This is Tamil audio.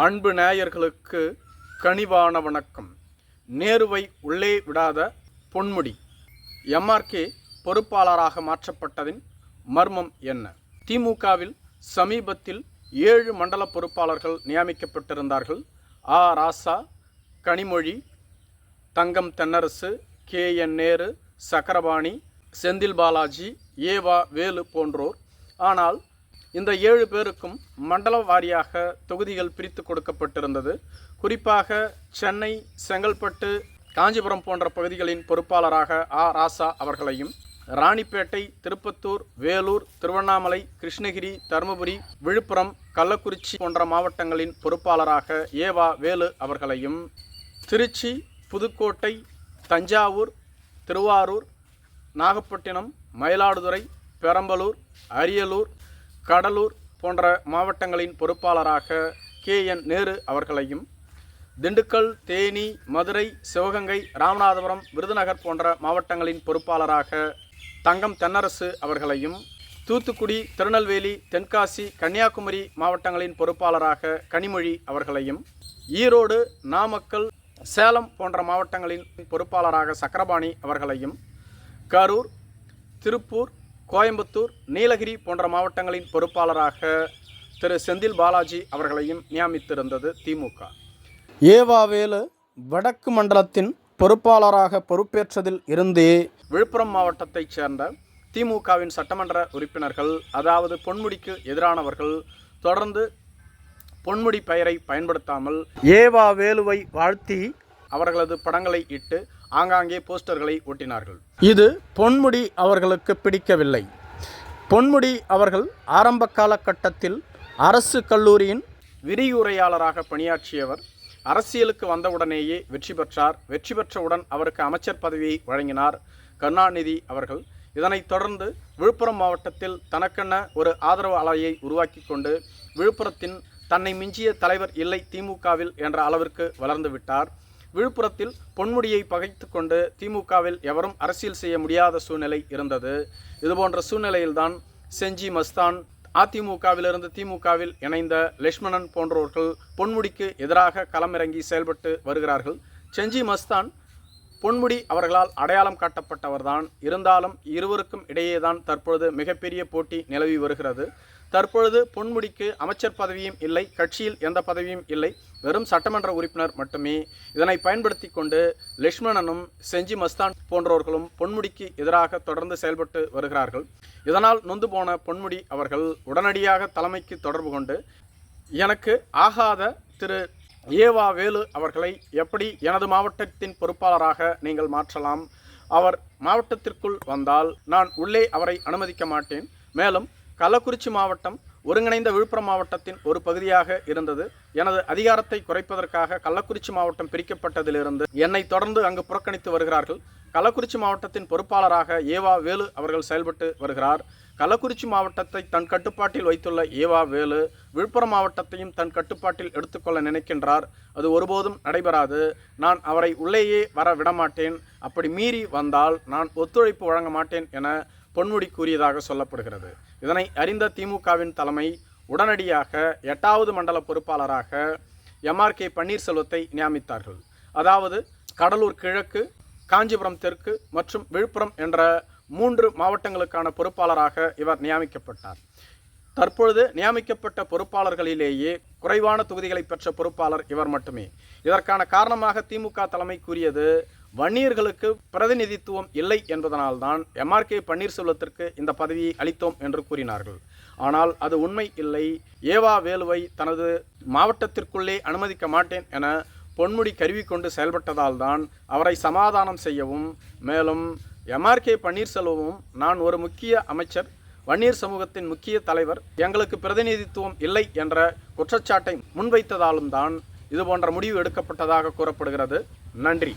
அன்பு நேயர்களுக்கு கனிவான வணக்கம். நேருவை உள்ளே விடாத பொன்முடி. எம்ஆர்கே பொறுப்பாளராக மாற்றப்பட்டதின் மர்மம் என்ன? திமுகவில் சமீபத்தில் ஏழு மண்டல பொறுப்பாளர்கள் நியமிக்கப்பட்டிருந்தார்கள். ஆ. ராசா கனிமொழி தங்கம் தென்னரசு கே. என். நேரு சக்கரபாணி செந்தில் பாலாஜி ஏவா வேலு போன்றோர். ஆனால் இந்த ஏழு பேருக்கும் மண்டல வாரியாக தொகுதிகள் பிரித்து கொடுக்கப்பட்டிருந்தது. குறிப்பாக சென்னை செங்கல்பட்டு காஞ்சிபுரம் போன்ற பகுதிகளின் பொறுப்பாளராக ஆ. ராசா அவர்களையும் ராணிப்பேட்டை திருப்பத்தூர் வேலூர் திருவண்ணாமலை கிருஷ்ணகிரி தருமபுரி விழுப்புரம் கள்ளக்குறிச்சி போன்ற மாவட்டங்களின் பொறுப்பாளராக ஏவா வேலு அவர்களையும் திருச்சி புதுக்கோட்டை தஞ்சாவூர் திருவாரூர் நாகப்பட்டினம் மயிலாடுதுறை பெரம்பலூர் அரியலூர் கடலூர் போன்ற மாவட்டங்களின் பொறுப்பாளராக கே. என். நேரு அவர்களையும் திண்டுக்கல் தேனி மதுரை சிவகங்கை ராமநாதபுரம் விருதுநகர் போன்ற மாவட்டங்களின் பொறுப்பாளராக தங்கம் தென்னரசு அவர்களையும் தூத்துக்குடி திருநெல்வேலி தென்காசி கன்னியாகுமரி மாவட்டங்களின் பொறுப்பாளராக கனிமொழி அவர்களையும் ஈரோடு நாமக்கல் சேலம் போன்ற மாவட்டங்களின் பொறுப்பாளராக சக்கரபாணி அவர்களையும் கரூர் திருப்பூர் கோயம்புத்தூர் நீலகிரி போன்ற மாவட்டங்களின் பொறுப்பாளராக திரு. செந்தில் பாலாஜி அவர்களையும் நியமித்திருந்தது திமுக. ஏவாவேலு வடக்கு மண்டலத்தின் பொறுப்பாளராக பொறுப்பேற்றதில் இருந்தே விழுப்புரம் மாவட்டத்தைச் சேர்ந்த திமுகவின் சட்டமன்ற உறுப்பினர்கள் அதாவது பொன்முடிக்கு எதிரானவர்கள் தொடர்ந்து பொன்முடி பெயரை பயன்படுத்தாமல் ஏவா வேலுவை வாழ்த்தி அவர்களது படங்களை இட்டு ஆங்காங்கே போஸ்டர்களை ஒட்டினார்கள். இது பொன்முடி அவர்களுக்கு பிடிக்கவில்லை. பொன்முடி அவர்கள் ஆரம்ப காலகட்டத்தில் அரசு கல்லூரியின் விரிவுரையாளராக பணியாற்றியவர் அரசியலுக்கு வந்தவுடனேயே வெற்றி பெற்றார். வெற்றி பெற்றவுடன் அவருக்கு அமைச்சர் பதவியை வழங்கினார் கருணாநிதி அவர்கள். இதனைத் தொடர்ந்து விழுப்புரம் மாவட்டத்தில் தனக்கென ஒரு ஆதரவு அலையை உருவாக்கி கொண்டு விழுப்புரத்தின் தன்னை மிஞ்சிய தலைவர் இல்லை திமுகவில் என்ற அளவிற்கு வளர்ந்து விட்டார். விழுப்புரத்தில் பொன்முடியை பகைத்து கொண்டு திமுகவில் எவரும் அரசியல் செய்ய முடியாத சூழ்நிலை இருந்தது. இதுபோன்ற சூழ்நிலையில்தான் செஞ்சி மஸ்தான் அதிமுகவிலிருந்து திமுகவில் இணைந்த லட்சுமணன் போன்றோர்கள் பொன்முடிக்கு எதிராக களமிறங்கி செயல்பட்டு வருகிறார்கள். செஞ்சி மஸ்தான் பொன்முடி அவர்களால் அடையாளம் காட்டப்பட்டவர்தான். இருந்தாலும் இருவருக்கும் இடையேதான் தற்பொழுது மிகப்பெரிய போட்டி நிலவி வருகிறது. தற்பொழுது பொன்முடிக்கு அமைச்சர் பதவியும் இல்லை கட்சியில் எந்த பதவியும் இல்லை. வெறும் சட்டமன்ற உறுப்பினர் மட்டுமே. இதனை பயன்படுத்தி கொண்டு லட்சுமணனும் செஞ்சி மஸ்தான் போன்றவர்களும் பொன்முடிக்கு எதிராக தொடர்ந்து செயல்பட்டு வருகிறார்கள். இதனால் நொந்து போன பொன்முடி அவர்கள் உடனடியாக தலைமைக்கு தொடர்பு கொண்டு எனக்கு ஆகாத திரு. ஏவா வேலு அவர்களை எப்படி எனது மாவட்டத்தின் பொறுப்பாளராக நீங்கள் மாற்றலாம்? அவர் மாவட்டத்திற்குள் வந்தால் நான் உள்ளே அவரை அனுமதிக்க மாட்டேன். மேலும் கள்ளக்குறிச்சி மாவட்டம் ஒருங்கிணைந்த விழுப்புரம் மாவட்டத்தின் ஒரு பகுதியாக இருந்தது. எனது அதிகாரத்தை குறைப்பதற்காக கள்ளக்குறிச்சி மாவட்டம் பிரிக்கப்பட்டதிலிருந்து என்னை தொடர்ந்து அங்கு புறக்கணித்து வருகிறார்கள். கள்ளக்குறிச்சி மாவட்டத்தின் பொறுப்பாளராக ஏவா வேலு அவர்கள் செயல்பட்டு வருகிறார். கள்ளக்குறிச்சி மாவட்டத்தை தன் கட்டுப்பாட்டில் வைத்துள்ள ஏவா வேலு விழுப்புரம் மாவட்டத்தையும் தன் கட்டுப்பாட்டில் எடுத்துக்கொள்ள நினைக்கின்றார். அது ஒருபோதும் நடைபெறாது. நான் அவரை உள்ளேயே வர விடமாட்டேன். அப்படி மீறி வந்தால் நான் ஒத்துழைப்பு வழங்க மாட்டேன் என பொன்முடி கூறியதாக சொல்லப்படுகிறது. இதனை அறிந்த திமுகவின் தலைமை உடனடியாக எட்டாவது மண்டல பொறுப்பாளராக எம்ஆர்கே பன்னீர்செல்வத்தை நியமித்தார்கள். அதாவது கடலூர் கிழக்கு காஞ்சிபுரம் தெற்கு மற்றும் விழுப்புரம் என்ற மூன்று மாவட்டங்களுக்கான பொறுப்பாளராக இவர் நியமிக்கப்பட்டார். தற்பொழுது நியமிக்கப்பட்ட பொறுப்பாளர்களிலேயே குறைவான தொகுதிகளை பெற்ற பொறுப்பாளர் இவர் மட்டுமே. இதற்கான காரணமாக திமுக தலைமை கூறியது வன்னியர்களுக்கு பிரதிநிதித்துவம் இல்லை என்பதனால்தான் எம்ஆர்கே பன்னீர்செல்வத்திற்கு இந்த பதவியை அளித்தோம் என்று கூறினார்கள். ஆனால் அது உண்மை இல்லை. ஏவா வேலுவை தனது மாவட்டத்திற்குள்ளே அனுமதிக்க மாட்டேன் என பொன்முடி கருவிக்கொண்டு செயல்பட்டதால் தான் அவரை சமாதானம் செய்யவும் மேலும் எம்ஆர்கே பன்னீர்செல்வமும் நான் ஒரு முக்கிய அமைச்சர் வன்னியர் சமூகத்தின் முக்கிய தலைவர் எங்களுக்கு பிரதிநிதித்துவம் இல்லை என்ற குற்றச்சாட்டை முன்வைத்ததாலும் தான் இதுபோன்ற முடிவு எடுக்கப்பட்டதாக கூறப்படுகிறது. நன்றி.